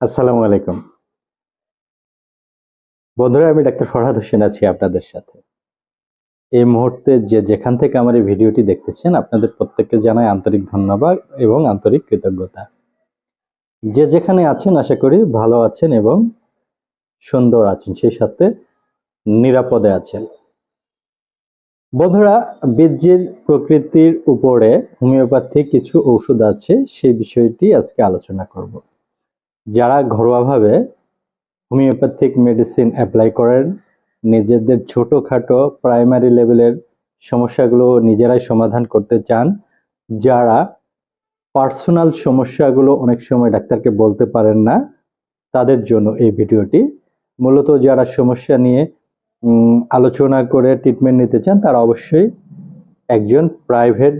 আসসালামু আলাইকুম। বন্ধুরা, আমি ডাক্তার ফরহাদ হোসেন আছি আপনাদের সাথে। এই মুহূর্তে যে যেখান থেকে আমার এই ভিডিওটি দেখতেছেন, আপনাদের প্রত্যেককে জানাই আন্তরিক ধন্যবাদ এবং আন্তরিক কৃতজ্ঞতা। যে যেখানে আছেন, আশা করি ভালো আছেন এবং সুন্দর আছেন, সেই সাথে নিরাপদে আছেন। বন্ধুরা, বীর্যের প্রকৃতির উপরে হোমিওপ্যাথি কিছু ঔষধ আছে, সেই বিষয়টি আজকে আলোচনা করব। যারা ঘরোয়াভাবে হোমিওপ্যাথিক মেডিসিন অ্যাপ্লাই করেন, নিজেদের ছোটোখাটো প্রাইমারি লেভেলের সমস্যাগুলো নিজেরাই সমাধান করতে চান, যারা পার্সোনাল সমস্যাগুলো অনেক সময় ডাক্তারকে বলতে পারেন না, তাদের জন্য এই ভিডিওটি। মূলত যারা সমস্যা নিয়ে আলোচনা করে ট্রিটমেন্ট নিতে চান, তারা অবশ্যই একজন প্রাইভেট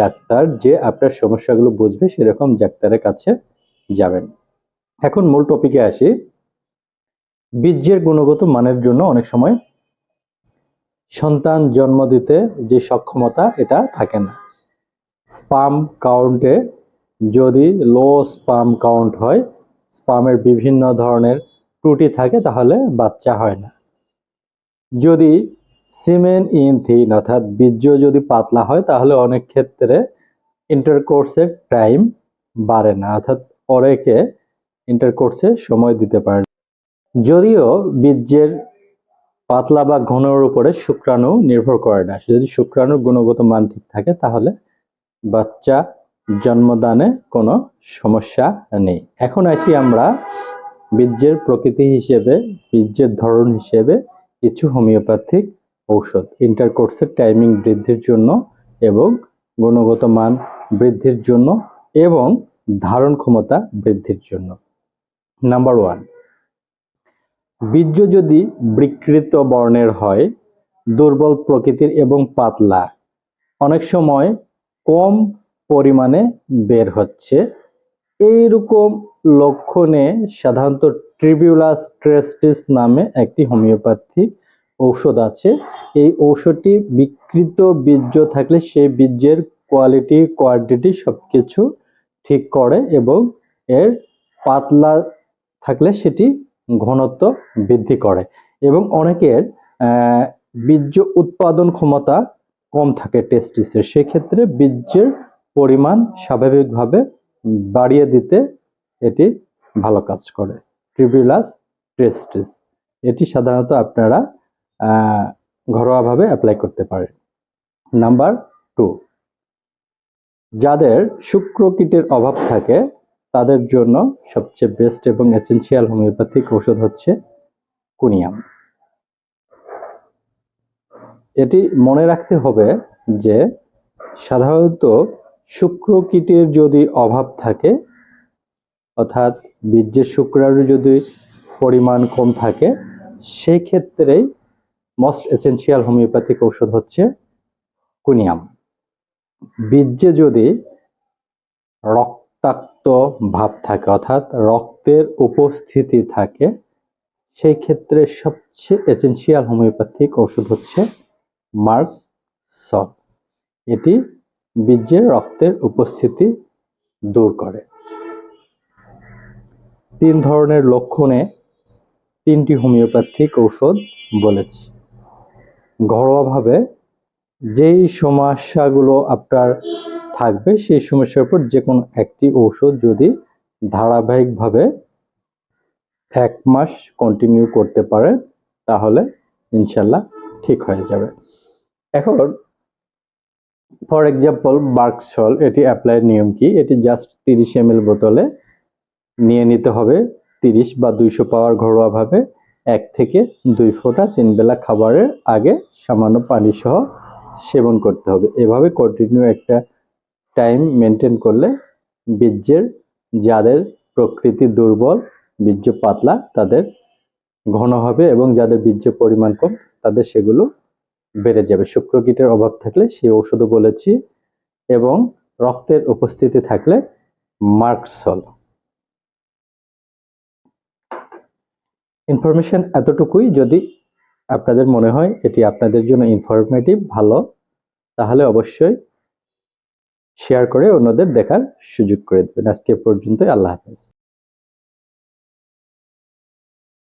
ডাক্তার যে আপনার সমস্যাগুলো বুঝবে, সেরকম ডাক্তারের কাছে যাবেন। এখন মূল টপিকে আসি। বীর্যের গুণগত মানের জন্য অনেক সময় সন্তান জন্ম দিতে যে সক্ষমতা, এটা থাকে না। স্পাম কাউন্টে যদি লো স্পাম কাউন্ট হয়, স্পামের বিভিন্ন ধরনের ত্রুটি থাকে, তাহলে বাচ্চা হয় না। যদি সিমেন ইন থিন, অর্থাৎ বীর্য যদি পাতলা হয়, তাহলে অনেক ক্ষেত্রে ইন্টারকোর্সের টাইম বাড়ে না। অর্থাৎ অনেকে ইন্টারকোর্সে সময় দিতে পারে। যদিও বীর্যের পাতলা বা ঘনর উপরে শুক্রাণু নির্ভর করে না। যদি শুক্রাণুর গুণগত মান ঠিক থাকে, তাহলে বাচ্চা জন্মদানে কোনো সমস্যা নেই। এখন আসি আমরা বীর্যের প্রকৃতি হিসেবে বীর্যের ধরন হিসেবে কিছু হোমিওপ্যাথিক ঔষধ। ইন্টারকোর্সের টাইমিং বৃদ্ধির জন্য এবং গুণগত মান বৃদ্ধির জন্য এবং ধারণ ক্ষমতা বৃদ্ধির জন্য। নাম্বার ওয়ান বীর্য যদি বিকৃত বর্ণের হয়, দুর্বল প্রকৃতির এবং পাতলা, অনেক সময় কম পরিমাণে বের হচ্ছে। এইরকম লক্ষণে সাধারণত ট্রিবিউলাস ট্রেস্টিস নামে একটি হোমিওপ্যাথিক ঔষধ আছে। এই ঔষধটি বিকৃত বীর্য থাকলে সেই বীর্যের কোয়ালিটি কোয়ান্টিটি সবকিছু ঠিক করে এবং এর পাতলা থাকলে সেটি ঘনত্ব বৃদ্ধি করে এবং অনেকের বীর্য উৎপাদন ক্ষমতা কম থাকে টেস্টিসের। সেক্ষেত্রে বীর্যের পরিমাণ স্বাভাবিকভাবে বাড়িয়ে দিতে এটি ভালো কাজ করে। ট্রিবিউলাস টেস্টিস এটি সাধারণত আপনারা ঘরোয়াভাবে অ্যাপ্লাই করতে পারেন। নাম্বার টু যাদের শুক্র শুক্রকীটের অভাব থাকে তাদের জন্য সবচেয়ে বেস্ট এবং এসেনশিয়াল হোমিওপ্যাথিক ঔষধ হচ্ছে কুনিয়াম। এটি মনে রাখতে হবে যে সাধারণত শুক্রকীটের যদি অভাব থাকে, অর্থাৎ বীর্যের শুক্রাণু যদি পরিমাণ কম থাকে সেই ক্ষেত্রেই মোস্ট এসেনশিয়াল হোমিওপ্যাথিক ঔষধ হচ্ছে কুনিয়াম। বীর্যে যদি রক্তাক্ত ভাব থাকে, অর্থাৎ রক্তের উপস্থিতি থাকে সেই ক্ষেত্রে সবচেয়ে এসেনশিয়াল হোমিওপ্যাথিক ওষুধ হচ্ছে মার্ক সল এটি বীর্যের রক্তের উপস্থিতি দূর করে। তিন ধরনের লক্ষণে তিনটি হোমিওপ্যাথিক ঔষধ বলেছি। ঘরোয়াভাবে যেই সমস্যাগুলো আপনার থাকবে, সেই সমস্যার উপর যে কোনো একটি ঔষধ যদি ধারাবাহিকভাবে এক মাস কন্টিনিউ করতে পারে, তাহলে ইনশাল্লাহ ঠিক হয়ে যাবে। এখন ফর এক্সাম্পল বার্কসল এটি অ্যাপ্লাইয়ের নিয়ম কি? এটি জাস্ট তিরিশ এম বোতলে নিয়ে নিতে হবে, তিরিশ বা দুইশো পাওয়ার ঘরোয়াভাবে, এক থেকে দুই ফোঁটা তিন বেলা খাবারের আগে সামান্য পানি সহ সেবন করতে হবে। এভাবে কন্টিনিউ একটা টাইম মেনটেন করলে বীর্যের, যাদের প্রকৃতি দুর্বল, বীর্য পাতলা, তাদের ঘন হবে এবং যাদের বীর্য পরিমাণ কম, তাদের সেগুলো বেড়ে যাবে। শুক্রকীটের অভাব থাকলে সেই ওষুধও বলেছি এবং রক্তের উপস্থিতি থাকলে মার্কসল ইনফরমেশন এতটুকুই, যদি আপনাদের মনে হয় এটি আপনাদের জন্য ইনফরমেটিভ ভালো, তাহলে অবশ্যই শেয়ার করে অন্যদের দেখার সুযোগ করে দেবেন। আজকে পর্যন্ত আল্লাহ হাফেজ।